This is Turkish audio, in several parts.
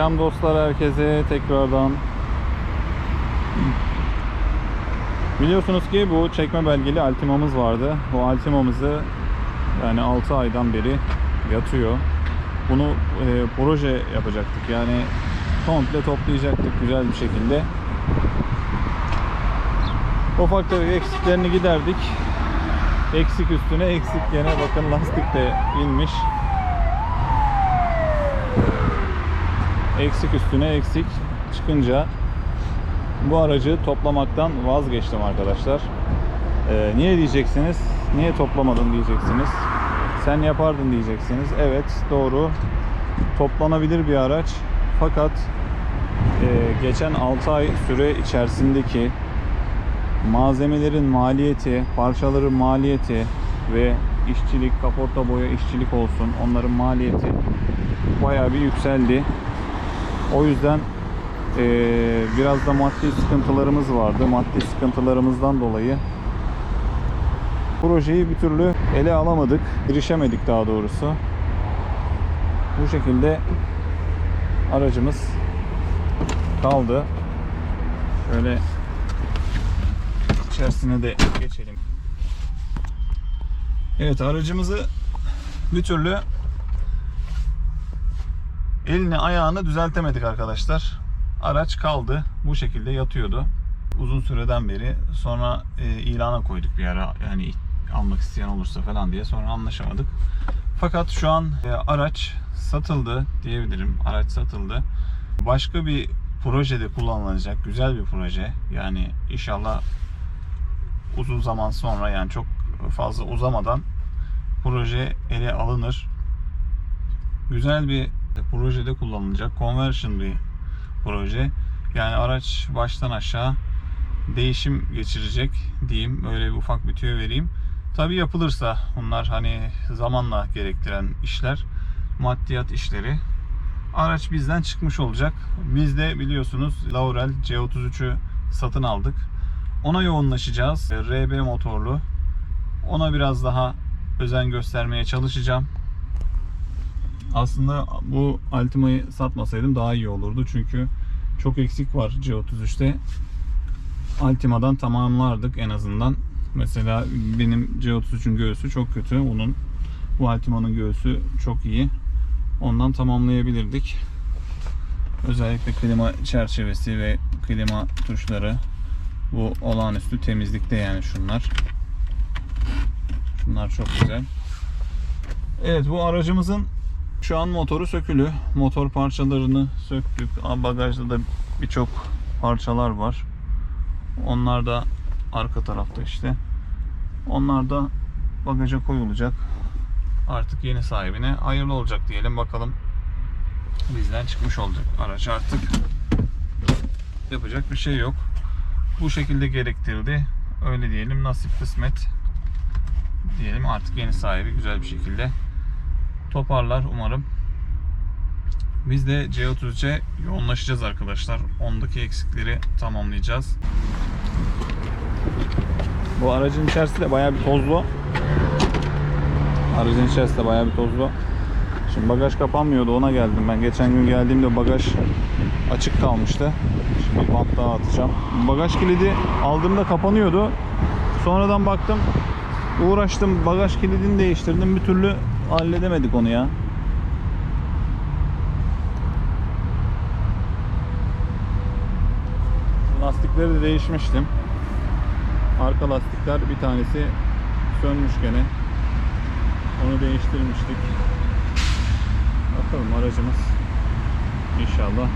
Selam dostlar herkese tekrardan. Biliyorsunuz ki bu çekme belgeli Altima'mız vardı. Bu Altima'mızı yani 6 aydan beri yatıyor. Bunu e, proje yapacaktık. Yani komple toplayacaktık güzel bir şekilde. Ufak tefek eksiklerini giderdik. Eksik üstüne eksik gene bakın lastik de inmiş. Eksik üstüne eksik çıkınca bu aracı toplamaktan vazgeçtim arkadaşlar. Ee, niye diyeceksiniz? Niye toplamadın diyeceksiniz. Sen yapardın diyeceksiniz. Evet doğru. Toplanabilir bir araç. Fakat e, geçen 6 ay süre içerisindeki malzemelerin maliyeti, parçaların maliyeti ve işçilik, kaporta boya işçilik olsun onların maliyeti bayağı bir yükseldi. O yüzden eee, biraz da maddi sıkıntılarımız vardı. Maddi sıkıntılarımızdan dolayı projeyi bir türlü ele alamadık. Girişemedik daha doğrusu. Bu şekilde aracımız kaldı. Şöyle içerisine de geçelim. Evet aracımızı bir türlü elini ayağını düzeltemedik arkadaşlar. Araç kaldı. Bu şekilde yatıyordu. Uzun süreden beri sonra e, ilana koyduk bir ara yani almak isteyen olursa falan diye sonra anlaşamadık. Fakat şu an e, araç satıldı diyebilirim. Araç satıldı. Başka bir projede kullanılacak güzel bir proje. Yani inşallah uzun zaman sonra yani çok fazla uzamadan proje ele alınır. Güzel bir projede kullanılacak conversion bir proje. Yani araç baştan aşağı değişim geçirecek diyeyim. Öyle bir ufak bir tüyo vereyim. Tabi yapılırsa bunlar hani zamanla gerektiren işler, maddiyat işleri. Araç bizden çıkmış olacak. Biz de biliyorsunuz Laurel C33'ü satın aldık. Ona yoğunlaşacağız. RB motorlu. Ona biraz daha özen göstermeye çalışacağım. Aslında bu Altima'yı satmasaydım daha iyi olurdu. Çünkü çok eksik var C33'te. Altima'dan tamamlardık en azından. Mesela benim C33'ün göğsü çok kötü. Onun bu Altima'nın göğsü çok iyi. Ondan tamamlayabilirdik. Özellikle klima çerçevesi ve klima tuşları bu olağanüstü temizlikte yani şunlar. Şunlar çok güzel. Evet bu aracımızın şu an motoru sökülü. Motor parçalarını söktük. Bagajda da birçok parçalar var. Onlar da arka tarafta işte. Onlar da bagaja koyulacak. Artık yeni sahibine hayırlı olacak diyelim. Bakalım bizden çıkmış olacak araç artık. Yapacak bir şey yok. Bu şekilde gerektirdi. Öyle diyelim nasip kısmet diyelim artık yeni sahibi güzel bir şekilde toparlar umarım. Biz de C33'e yoğunlaşacağız arkadaşlar. Ondaki eksikleri tamamlayacağız. Bu aracın içerisi de bayağı bir tozlu. Aracın içerisi de bayağı bir tozlu. Şimdi bagaj kapanmıyordu ona geldim ben. Geçen gün geldiğimde bagaj açık kalmıştı. Şimdi bir bant daha atacağım. Bagaj kilidi aldığımda kapanıyordu. Sonradan baktım uğraştım bagaj kilidini değiştirdim bir türlü halledemedik onu ya. Lastikleri de değişmiştim. Arka lastikler bir tanesi sönmüş gene. Onu değiştirmiştik. Bakalım aracımız inşallah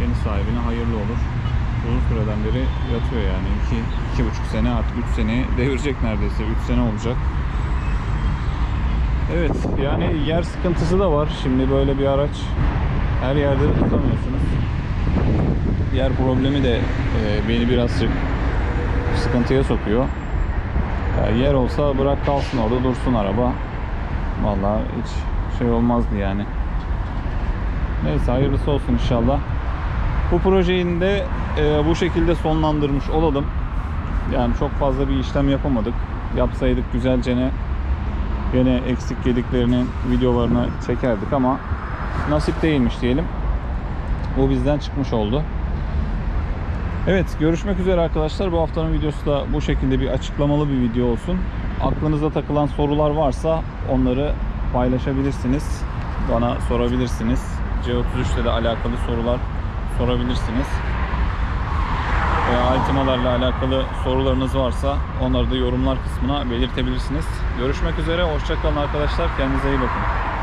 yeni sahibine hayırlı olur. Uzun süreden beri yatıyor yani. 2 iki, iki buçuk sene artık 3 sene devirecek neredeyse. 3 sene olacak. Evet yani yer sıkıntısı da var. Şimdi böyle bir araç her yerde de tutamıyorsunuz. Yer problemi de e, beni birazcık sıkıntıya sokuyor. Ya yer olsa bırak kalsın orada dursun araba. Vallahi hiç şey olmazdı yani. Neyse hayırlısı olsun inşallah. Bu projeyi de e, bu şekilde sonlandırmış olalım. Yani çok fazla bir işlem yapamadık. Yapsaydık güzelce ne gene eksik gediklerinin videolarını çekerdik ama nasip değilmiş diyelim. Bu bizden çıkmış oldu. Evet görüşmek üzere arkadaşlar. Bu haftanın videosu da bu şekilde bir açıklamalı bir video olsun. Aklınıza takılan sorular varsa onları paylaşabilirsiniz. Bana sorabilirsiniz. C33 ile de alakalı sorular sorabilirsiniz. Veya altimalarla alakalı sorularınız varsa onları da yorumlar kısmına belirtebilirsiniz. Görüşmek üzere. Hoşçakalın arkadaşlar. Kendinize iyi bakın.